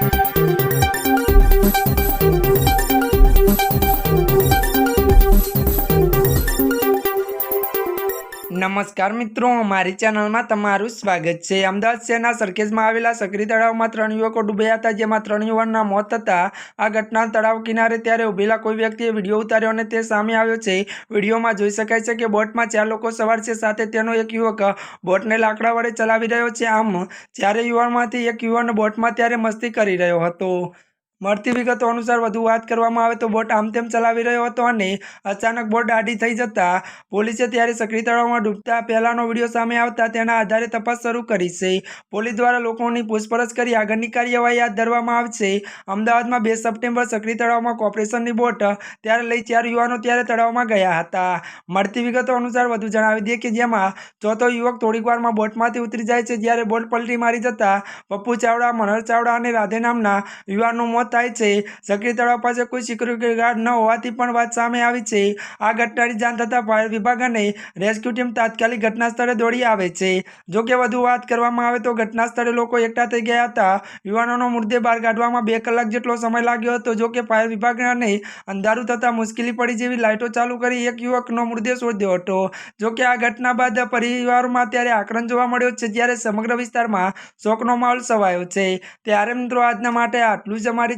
Thank you. નમસ્કાર મિત્રો મારી ચેનલમાં તમારું સ્વાગત છે. અમદાવાદ શહેરના સરખેજમાં આવેલા સક્રી તળાવમાં ત્રણ યુવકો ડૂબ્યા હતા, જેમાં ત્રણ યુવાનના મોત હતા આ ઘટના તળાવ કિનારે ત્યારે ઊભેલા કોઈ વ્યક્તિએ વીડિયો ઉતાર્યો અને તે સામે આવ્યો છે. વિડીયોમાં જોઈ શકાય છે કે બોટમાં ચાર લોકો સવાર છે, સાથે તેનો એક યુવક બોટને લાકડા વડે ચલાવી રહ્યો છે. આમ ચારે યુવાનમાંથી એક યુવાન બોટમાં ત્યારે મસ્તી કરી રહ્યો હતો. મળતી વિગતો અનુસાર વધુ વાત કરવામાં આવે તો બોટ આમ તેમ ચલાવી રહ્યો હતો અને અચાનક બોટ આડી થઈ જતા પોલીસે ત્યારે સક્રિય તળાવમાં ડૂબતા પહેલાનો વીડિયો સામે આવતા તેના આધારે તપાસ શરૂ કરી છે. પોલીસ દ્વારા લોકોની પૂછપરછ કરી આગળની કાર્યવાહી હાથ ધરવામાં આવશે. અમદાવાદમાં બે સપ્ટેમ્બર સક્રિય તળાવમાં કોર્પોરેશનની બોટ ત્યારે લઈ ચાર યુવાનો ત્યારે તળાવમાં ગયા હતા. મળતી વિગતો અનુસાર વધુ જણાવી દઈએ કે જેમાં ચોથો યુવક થોડીક વારમાં બોટમાંથી ઉતરી જાય છે, જ્યારે બોટ પલટી મારી જતા પપ્પુ ચાવડા, મનોહર ચાવડા અને રાધે નામના યુવાનનું મોત થાય છે. સક્રિય તળાવ પાસે કોઈ સિક્યુરિટી ગાર્ડ ન હોવાથી પણ વાત સામે આવી છે. આ ઘટનાની જાણ થતાં ફાયર વિભાગ અને રેસ્ક્યુ ટીમ તાત્કાલિક ઘટના સ્થળે દોડી આવે છે. જો કે વધુ વાત કરવામાં આવે તો ઘટના સ્થળે લોકો એકઠા થઈ ગયા હતા. યુવાનોનો મૃતદેહ બહાર કાઢવામાં બે કલાક જેટલો સમય લાગ્યો હતો. જો કે ફાયર વિભાગને અંધારું થતાં મુશ્કેલી પડી જેવી લાઇટો ચાલુ કરી એક યુવકનો મૃતદેહ શોધ્યો હતો. જો કે આ ઘટના બાદ પરિવારમાં ત્યારે આક્રંદ જોવા મળ્યો છે, જ્યારે સમગ્ર વિસ્તારમાં શોકનો માહોલ છવાયો છે. ત્યારે મિત્રો, આજના માટે આટલું જ. અમારી